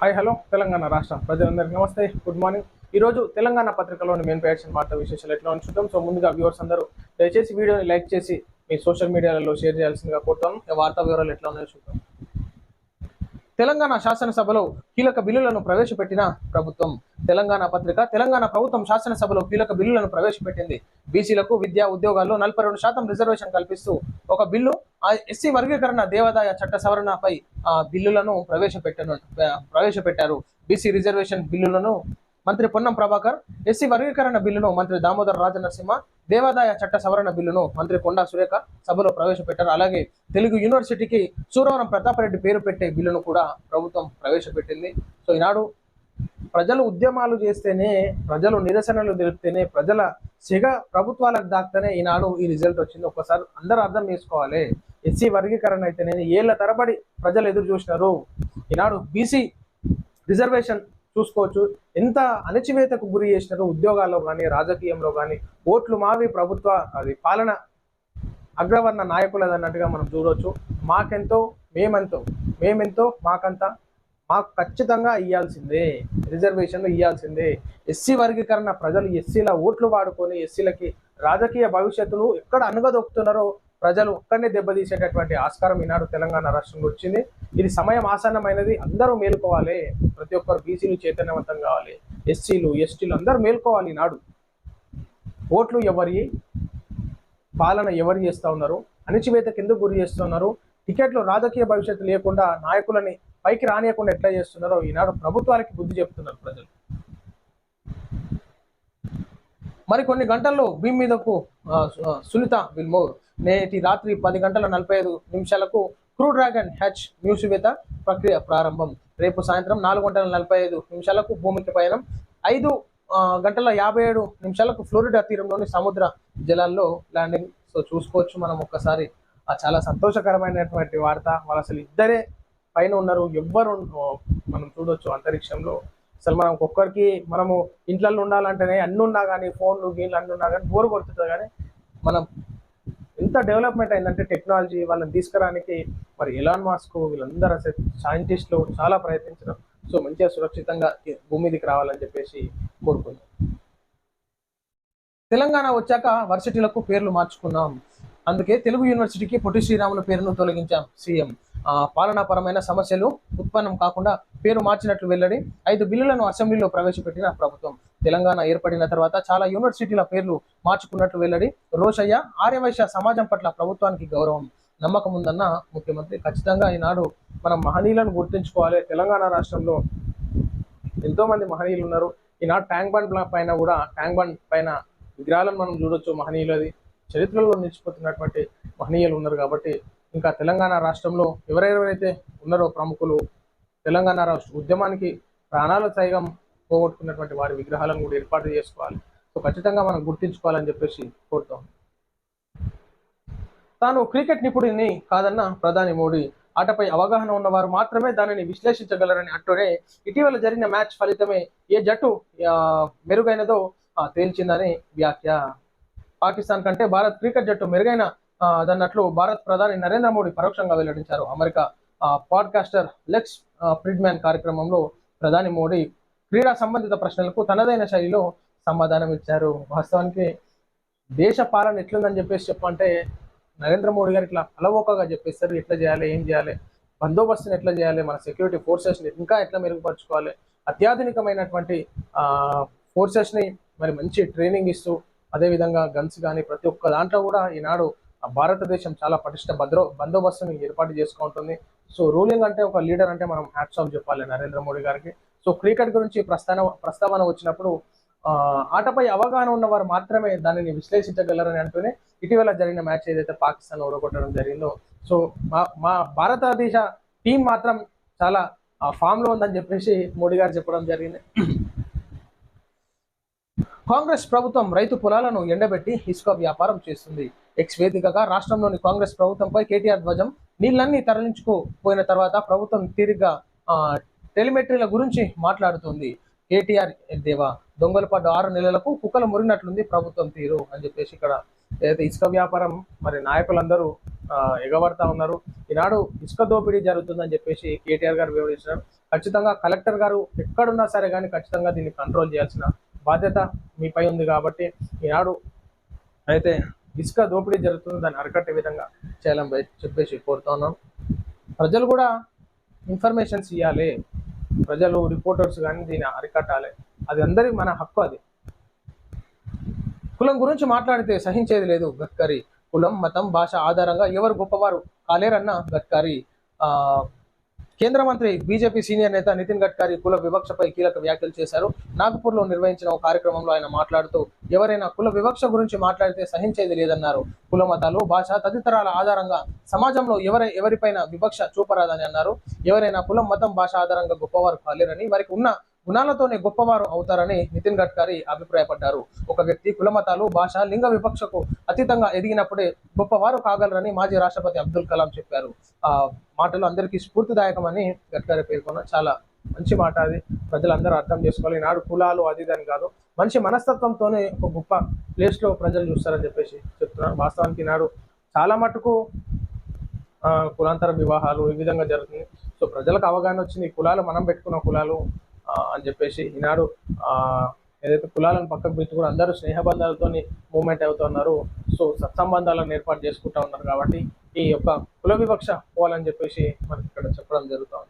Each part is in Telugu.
Hi hello. తెలంగాణ రాష్ట్ర ప్రజలందరికీ నమస్తే. గుడ్ మార్నింగ్ ఈరోజు తెలంగాణ పత్రికలోని మెయిన్ పేర్చిన వార్త విశేషాలు ఎట్లా ఉంచుతాం సో ముందుగా వ్యూవర్స్ అందరూ దయచేసి వీడియోని లైక్ చేసి మీ సోషల్ మీడియాలలో షేర్ చేయాల్సిందిగా కోరుతాం వార్తా వివరాలు ఎట్లా ఉన్నాయో చూద్దాం. తెలంగాణ శాసనసభలో కీలక బిల్లులను ప్రవేశపెట్టిన ప్రభుత్వం. తెలంగాణ పత్రిక తెలంగాణ ప్రభుత్వం శాసనసభలో కీలక బిల్లులను ప్రవేశపెట్టింది. బీసీలకు విద్యా ఉద్యోగాల్లో నలభై రెండు శాతం రిజర్వేషన్ కల్పిస్తూ ఒక బిల్లు ఆ ఎస్సీ వర్గీకరణ దేవాదాయ చట్ట సవరణపై ఆ బిల్లులను ప్రవేశపెట్టను ప్రవేశపెట్టారు. బీసీ రిజర్వేషన్ బిల్లులను మంత్రి పొన్నం ప్రభాకర్ ఎస్సీ వర్గీకరణ బిల్లును మంత్రి దామోదర్ రాజనరసింహ దేవాదాయ చట్ట సవరణ బిల్లును మంత్రి కొండా సురేఖ సభలో ప్రవేశపెట్టారు. అలాగే తెలుగు యూనివర్సిటీకి సూరవరం ప్రతాపరెడ్డి పేరు పెట్టే బిల్లును కూడా ప్రభుత్వం ప్రవేశపెట్టింది. సో ఈనాడు ప్రజలు ఉద్యమాలు చేస్తేనే ప్రజలు నిరసనలు తెలిపితేనే ప్రజల సిగ ప్రభుత్వాలకు దాక్తేనే ఈనాడు ఈ రిజల్ట్ వచ్చింది. ఒకసారి అందరూ అర్థం చేసుకోవాలి. ఎస్సీ వర్గీకరణ అయితేనే ఏళ్ళ తరబడి ప్రజలు ఎదురు చూసినారు. ఈనాడు బీసీ రిజర్వేషన్ చూసుకోవచ్చు. ఎంత అణచివేతకు గురి చేసినారు ఉద్యోగాల్లో కానీ రాజకీయంలో కానీ ఓట్లు మావి ప్రభుత్వ అది పాలన అగ్రవర్ణ నాయకులది అన్నట్టుగా మనం చూడవచ్చు మాకెంతో మేమెంతో మేమెంతో మాకంతా మాకు ఖచ్చితంగా ఇవ్వాల్సిందే రిజర్వేషన్లు ఇవ్వాల్సిందే ఎస్సీ వర్గీకరణ ప్రజలు ఎస్సీల ఓట్లు వాడుకొని ఎస్సీలకి రాజకీయ భవిష్యత్తును ఎక్కడ అనుగదొక్కుతున్నారో ప్రజలు ఒక్కడనే దెబ్బతీసేటటువంటి ఆస్కారం ఈనాడు తెలంగాణ రాష్ట్రంలో వచ్చింది. ఇది సమయం ఆసన్నమైనది. అందరూ మేలుకోవాలి. ప్రతి ఒక్కరు బీసీలు చైతన్యవంతం కావాలి. ఎస్సీలు ఎస్టీలు అందరూ మేలుకోవాలి ఈనాడు. ఓట్లు ఎవరి పాలన ఎవరు చేస్తూ ఉన్నారు? అణిచివేతకు ఎందుకు గురి చేస్తున్నారు టికెట్లు రాజకీయ భవిష్యత్తు లేకుండా నాయకులని పైకి రానియకుండా ఎట్లా చేస్తున్నారో? ఈనాడు ప్రభుత్వాలకి బుద్ధి చెప్తున్నారు ప్రజలు. మరి కొన్ని గంటల్లో భీమ్ మీదకు ఆ, సునీత విల్మోర్. నేటి రాత్రి పది గంటల నలభై ఐదు నిమిషాలకు క్రూ డ్రాగన్ హ్యాచ్ మ్యూసివేత ప్రక్రియ ప్రారంభం. రేపు సాయంత్రం నాలుగు గంటల నలభై ఐదు నిమిషాలకు భూమికి పయనం. ఐదు గంటల యాభై ఏడు నిమిషాలకు ఫ్లోరిడా తీరంలోని సముద్ర జలాల్లో ల్యాండింగ్. సో చూసుకోవచ్చు మనం ఒక్కసారి. చాలా సంతోషకరమైనటువంటి వార్త. వాళ్ళు అసలు ఇద్దరే పైన ఉన్నారు. ఎవ్వరు మనం చూడొచ్చు అంతరిక్షంలో. అసలు మనం ఒక్కొక్కరికి మనము ఇంట్లో ఉండాలంటేనే అన్ని ఉన్నా కానీ ఫోన్లు గేమ్లు అన్ని ఉన్నా కానీ బోర్ కొడుతుంది కానీ మనం ఎంత డెవలప్మెంట్ అయిందంటే టెక్నాలజీ వాళ్ళని తీసుకురానికి మరి ఎలాన్ మాస్క్ వీళ్ళందరూ అసలు సైంటిస్టులు చాలా ప్రయత్నించడం. సో మంచిగా సురక్షితంగా భూమిదికి భూమి మీదకి రావాలని చెప్పేసి కోరుకుందాం తెలంగాణ వచ్చాక వర్సిటీలకు పేర్లు మార్చుకున్నాం. అందుకే తెలుగు యూనివర్సిటీకి పొట్టి శ్రీరాముల పేరును తొలగించాం సీఎం. పాలనాపరమైన సమస్యలు ఉత్పన్నం కాకుండా పేరు మార్చినట్లు వెల్లడి ఐదు బిల్లులను అసెంబ్లీలో ప్రవేశపెట్టిన ప్రభుత్వం. తెలంగాణ ఏర్పడిన తర్వాత చాలా యూనివర్సిటీల పేర్లు మార్చుకున్నట్లు వెల్లడి రోషయ్య ఆర్యవైశ్య సమాజం పట్ల ప్రభుత్వానికి గౌరవం. నమ్మకం ఉందన్న ముఖ్యమంత్రి ఖచ్చితంగా ఈనాడు మనం మహనీయులను గుర్తుంచుకోవాలి. తెలంగాణ రాష్ట్రంలో ఎంతో మంది మహనీయులు ఉన్నారు. ఈనాడు ట్యాంక్ బండ్ పైన కూడా ట్యాంక్ బండ్ పైన విగ్రహాలను మనం చూడొచ్చు మహనీయులది. చరిత్రలో నిలిచిపోతున్నటువంటి మహనీయులు ఉన్నారు కాబట్టి ఇంకా తెలంగాణ రాష్ట్రంలో ఎవరెవరైతే ఉన్నారో ప్రముఖులు తెలంగాణ రాష్ట్ర ఉద్యమానికి ప్రాణాలు సైగం పోగొట్టుకున్నటువంటి వారి విగ్రహాలను కూడా ఏర్పాటు చేసుకోవాలి. సో ఖచ్చితంగా మనం గుర్తించుకోవాలని చెప్పేసి కోరుతాం తాను క్రికెట్ నిపుణుడిని కాదన్న ప్రధాని మోడీ ఆటపై అవగాహన ఉన్నవారు మాత్రమే దానిని విశ్లేషించగలరని అంటూనే ఇటీవల జరిగిన మ్యాచ్ ఫలితమే ఏ జట్టు మెరుగైనదో తేల్చిందని వ్యాఖ్య. పాకిస్తాన్ కంటే భారత్ క్రికెట్ జట్టు మెరుగైన ఆ, దన్నట్లు భారత్ ప్రధాని నరేంద్ర మోడీ పరోక్షంగా వెల్లడించారు. అమెరికా పాడ్కాస్టర్ లెక్స్ ప్రిడ్మ్యాన్ కార్యక్రమంలో ప్రధాని మోడీ క్రీడా సంబంధిత ప్రశ్నలకు తనదైన శైలిలో సమాధానం ఇచ్చారు. వాస్తవానికి దేశ పాలన ఎట్లుందని చెప్పేసి చెప్పంటే నరేంద్ర మోడీ గారు ఇట్లా అలవోకగా చెప్పేస్తారు. ఎట్లా చేయాలి ఏం చేయాలి బందోబస్తుని ఎట్లా చేయాలి మన సెక్యూరిటీ ఫోర్సెస్ని ఇంకా ఎట్లా మెరుగుపరచుకోవాలి అత్యాధునికమైనటువంటి ఫోర్సెస్ని మరి మంచి ట్రైనింగ్ ఇస్తూ అదేవిధంగా గన్స్ కానీ ప్రతి ఒక్క దాంట్లో కూడా ఈనాడు భారతదేశం చాలా పటిష్ట భద్రో బందోబస్తుని ఏర్పాటు చేసుకుంటుంది. సో రూలింగ్ అంటే ఒక లీడర్ అంటే మనం హ్యాట్స్ ఆఫ్ చెప్పాలి నరేంద్ర మోడీ గారికి. సో క్రికెట్ గురించి ప్రస్తావన ప్రస్తావన వచ్చినప్పుడు ఆటపై అవగాహన ఉన్నవారు మాత్రమే దానిని విశ్లేషించగలరని అంటూనే ఇటీవల జరిగిన మ్యాచ్ ఏదైతే పాకిస్తాన్ ఓడగొట్టడం జరిగిందో సో మా మా భారతదేశ టీం మాత్రం చాలా ఫామ్లో ఉందని చెప్పేసి మోడీ గారు చెప్పడం జరిగింది. కాంగ్రెస్ ప్రభుత్వం రైతు పొలాలను ఎండబెట్టి ఇసుక వ్యాపారం చేస్తుంది. ఎక్స్ వేదికగా రాష్ట్రంలోని కాంగ్రెస్ ప్రభుత్వంపై కేటీఆర్ ధ్వజం నీళ్ళన్నీ తరలించుకుపోయిన తర్వాత ప్రభుత్వం తీరిగ్గా టెలిమెట్రీల గురించి మాట్లాడుతుంది. కేటీఆర్ దేవా దొంగలు పడ్డ ఆరు నెలలకు కుక్కలు మురినట్లుంది ప్రభుత్వం తీరు అని చెప్పేసి ఇక్కడ ఏదైతే ఇసుక వ్యాపారం మరి నాయకులందరూ ఎగబడతా ఉన్నారు. ఈనాడు ఇసుక దోపిడీ జరుగుతుందని చెప్పేసి కేటీఆర్ గారు వివరించారు. ఖచ్చితంగా కలెక్టర్ గారు ఎక్కడున్నా సరే కానీ ఖచ్చితంగా దీన్ని కంట్రోల్ చేయాల్సిన బాధ్యత మీపై ఉంది కాబట్టి ఈనాడు అయితే ఇసుక దోపిడీ జరుగుతుంది దాన్ని అరికట్టే విధంగా చేయాలని చెప్పేసి కోరుతా ప్రజలు కూడా ఇన్ఫర్మేషన్స్ ఇవ్వాలి ప్రజలు రిపోర్టర్స్ కానీ దీన్ని అరికట్టాలి. అది అందరి మన హక్కు అది. కులం గురించి మాట్లాడితే సహించేది లేదు గడ్కరీ. కులం మతం భాష ఆధారంగా ఎవరు గొప్పవారు కాలేరన్న గడ్కరీ. ఆ, కేంద్ర మంత్రి బీజేపీ సీనియర్ నేత నితిన్ గడ్కరీ కుల వివక్షపై కీలక వ్యాఖ్యలు చేశారు. నాగపూర్లో నిర్వహించిన ఒక కార్యక్రమంలో ఆయన మాట్లాడుతూ ఎవరైనా కుల వివక్ష గురించి మాట్లాడితే సహించేది లేదన్నారు. కుల మతాలు భాష తదితరాల ఆధారంగా సమాజంలో ఎవరై ఎవరిపైన వివక్ష చూపరాదని అన్నారు. ఎవరైనా కులం మతం భాష ఆధారంగా గొప్పవారు కాలేరని వారికి ఉన్న గుణాలతోనే గొప్పవారు అవుతారని నితిన్ గడ్కరీ అభిప్రాయపడ్డారు. ఒక వ్యక్తి కులమతాలు భాష లింగ వివక్షకు అతీతంగా ఎదిగినప్పుడే గొప్పవారు కాగలరని మాజీ రాష్ట్రపతి అబ్దుల్ కలాం చెప్పారు. ఆ మాటలు అందరికీ స్ఫూర్తిదాయకమని గడ్కరీ పేర్కొన్న చాలా మంచి మాట అది. ప్రజలందరూ అర్థం చేసుకోవాలి. ఈనాడు కులాలు అది ఇది కాదు. మనిషి మనస్తత్వంతోనే ఒక గొప్ప ప్లేస్లో ప్రజలు చూస్తారని చెప్పేసి చెప్తున్నారు. వాస్తవానికి ఈనాడు చాలా మటుకు కులాంతర వివాహాలు ఈ విధంగా జరుగుతుంది సో ప్రజలకు అవగాహన వచ్చింది. కులాలు మనం పెట్టుకున్న కులాలు అని చెప్పేసి ఈనాడు ఆ, ఏదైతే కులాలను పక్కకు పెట్టి కూడా అందరూ స్నేహబంధాలతో మూమెంట్ అవుతున్నారు సో సత్సంబంధాలను ఏర్పాటు చేసుకుంటా ఉన్నారు కాబట్టి ఈ యొక్క కుల వివక్ష పోవాలని చెప్పేసి మనకి ఇక్కడ చెప్పడం జరుగుతుంది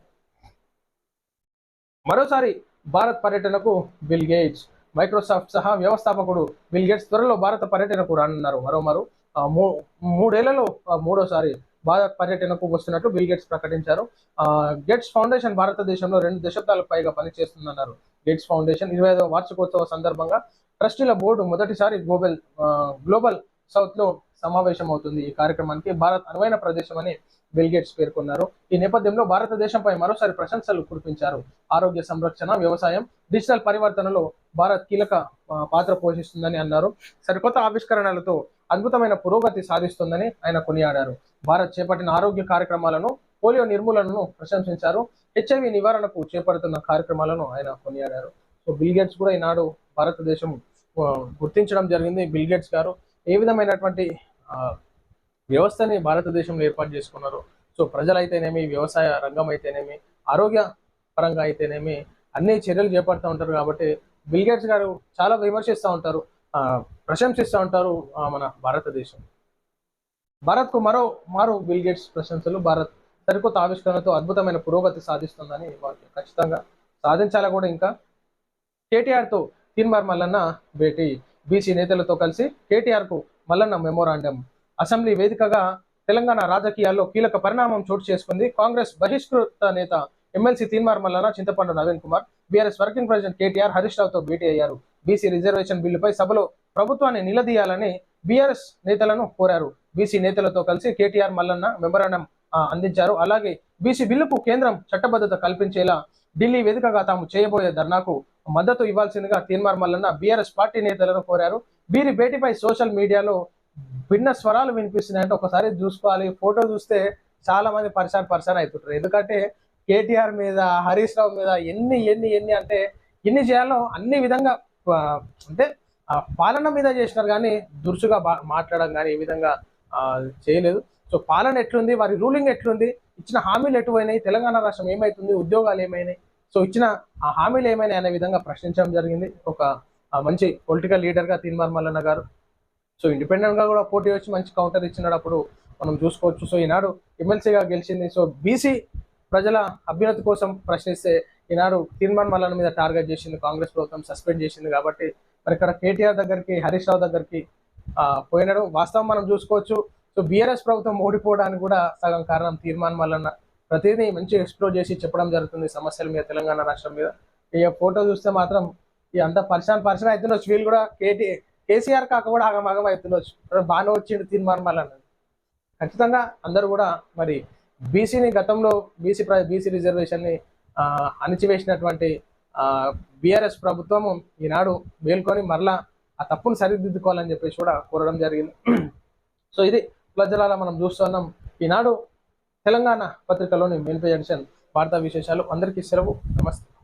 మరోసారి భారత్ పర్యటనకు బిల్ గేట్స్ మైక్రోసాఫ్ట్ సహా వ్యవస్థాపకుడు బిల్ గేట్స్ త్వరలో భారత పర్యటనకు రానున్నారు. మరోమారు మూ- మూడేళ్ళలో మూడోసారి భారత్ పర్యటనకు వస్తున్నట్లు బిల్ గేట్స్ ప్రకటించారు. గేట్స్ ఫౌండేషన్ భారతదేశంలో రెండు దశాబ్దాలకు పైగా పనిచేస్తుందన్నారు. గేట్స్ ఫౌండేషన్ ఇరవై ఐదవ వార్షికోత్సవ సందర్భంగా ట్రస్టీల బోర్డు మొదటిసారి గ్లోబల్ గ్లోబల్ సౌత్లో సమావేశం అవుతుంది ఈ కార్యక్రమానికి. భారత్ అనువైన ప్రదేశం అని బిల్ గేట్స్ పేర్కొన్నారు. ఈ నేపథ్యంలో భారతదేశంపై మరోసారి ప్రశంసలు కురిపించారు. ఆరోగ్య సంరక్షణ వ్యవసాయం డిజిటల్ పరివర్తనలో భారత్ కీలక పాత్ర పోషిస్తుందని అన్నారు. సరికొత్త ఆవిష్కరణలతో అద్భుతమైన పురోగతి సాధిస్తుందని ఆయన కొనియాడారు. భారత్ చేపట్టిన ఆరోగ్య కార్యక్రమాలను పోలియో నిర్మూలనను ప్రశంసించారు. హెచ్ఐవి నివారణకు చేపడుతున్న కార్యక్రమాలను ఆయన కొనియాడారు. సో బిల్ గేట్స్ కూడా ఈనాడు భారతదేశం గుర్తించడం జరిగింది. బిల్ గేట్స్ గారు ఏ విధమైనటువంటి వ్యవస్థని భారతదేశంలో ఏర్పాటు చేసుకున్నారు? సో ప్రజలైతేనేమి వ్యవసాయ రంగం అయితేనేమి ఆరోగ్య పరంగా అయితేనేమి అన్ని చర్యలు చేపడుతూ ఉంటారు కాబట్టి బిల్ గేట్స్ గారు చాలా విమర్శిస్తూ ఉంటారు. ప్రశంసిస్తూ ఉంటారు మన భారతదేశం. భారత్కు మరో మారు బిల్ గేట్స్ ప్రశంసలు భారత్ సరికొత్త ఆవిష్కరణతో అద్భుతమైన పురోగతి సాధిస్తుందని వారు ఖచ్చితంగా సాధించాలా కూడా ఇంకా? కేటీఆర్తో తీన్మార్ మల్లన్న భేటీ బీసీ నేతలతో కలిసి కేటీఆర్కు మల్లన్న మెమోరాండం. అసెంబ్లీ వేదికగా తెలంగాణ రాజకీయాల్లో కీలక పరిణామం చోటు చేసుకుంది కాంగ్రెస్ బహిష్కృత నేత MLC Teenmar Mallanna Chintapandu Naveen Kumar BRS working president KTR Harish రావుతో భేటీ అయ్యారు. బీసీ రిజర్వేషన్ బిల్లుపై సభలో ప్రభుత్వాన్ని నిలదీయాలని బీఆర్ఎస్ నేతలను కోరారు. బీసీ నేతలతో కలిసి కేటీఆర్ మల్లన్న మెమరాండం అందించారు. అలాగే బీసీ బిల్లుకు కేంద్రం చట్టబద్ధత కల్పించేలా ఢిల్లీ వేదికగా తాము చేయబోయే ధర్నాకు మద్దతు ఇవ్వాల్సిందిగా తీర్మార్ మల్లన్న బీఆర్ఎస్ పార్టీ నేతలను కోరారు. వీరి భేటీపై సోషల్ మీడియాలో భిన్న స్వరాలు వినిపిస్తున్నాయంటే ఒకసారి చూసుకోవాలి. ఫోటో చూస్తే చాలా మంది పరిశాన్ పరిశాన్ అవుతుంటారు ఎందుకంటే కేటీఆర్ మీద హరీష్ రావు మీద ఎన్ని ఎన్ని ఎన్ని అంటే ఎన్ని చేయాలో అన్ని విధంగా అంటే ఆ పాలన మీద చేసినారు కానీ దురుసుగా బా- మాట్లాడడం కానీ ఈ విధంగా చేయలేదు. సో పాలన ఎట్లుంది? వారి రూలింగ్ ఎట్లుంది? ఇచ్చిన హామీలు ఎటువైనాయి తెలంగాణ రాష్ట్రం ఏమైతుంది? ఉద్యోగాలు ఏమైనాయి? సో ఇచ్చిన ఆ హామీలు ఏమైనాయి అనే విధంగా ప్రశ్నించడం జరిగింది. ఒక మంచి పొలిటికల్ లీడర్గా తీన్మార్ మల్లన్న గారు. సో ఇండిపెండెంట్గా కూడా పోటీ వచ్చి మంచి కౌంటర్ ఇచ్చినాడు అప్పుడు. మనం చూసుకోవచ్చు. సో ఈనాడు ఎమ్మెల్సీగా గెలిచింది. సో బీసీ ప్రజల అభ్యున్నతి కోసం ప్రశ్నిస్తే ఈనాడు తీర్మాన్ మల్లన్న మీద టార్గెట్ చేసింది కాంగ్రెస్ ప్రభుత్వం సస్పెండ్ చేసింది కాబట్టి మరి ఇక్కడ కేటీఆర్ దగ్గరికి హరీష్ రావు దగ్గరికి పోయినాడు వాస్తవం మనం చూసుకోవచ్చు. సో బీఆర్ఎస్ ప్రభుత్వం ఓడిపోవడానికి కూడా సగం కారణం తీర్మాన్ మల్లన్న. ప్రతిదీ మంచి ఎక్స్ప్లోర్ చేసి చెప్పడం జరుగుతుంది సమస్యల మీద తెలంగాణ రాష్ట్రం మీద. ఈ ఫోటో చూస్తే మాత్రం ఈ అంత పరిశాన్ పరిశాన్ అవుతుండొచ్చు వీళ్ళు కూడా కేటీ కేసీఆర్ కాక కూడా ఆగమాగం అవుతుండొచ్చు బాగానే వచ్చిండు తీర్మాన్ మల్లన్న. ఖచ్చితంగా అందరూ కూడా మరి బీసీని గతంలో బీసీ బీసీ రిజర్వేషన్ని అణిచివేసినటువంటి బీఆర్ఎస్ ప్రభుత్వము ఈనాడు మేల్కొని మరలా ఆ తప్పును సరిదిద్దుకోవాలని చెప్పేసి కూడా కోరడం జరిగింది. సో ఇది ప్రజలాల మనం చూస్తున్నాం. ఈనాడు తెలంగాణ పత్రికలోని మెయిన్ పేజ్ వార్తా విశేషాలు. అందరికీ సెలవు. నమస్తే.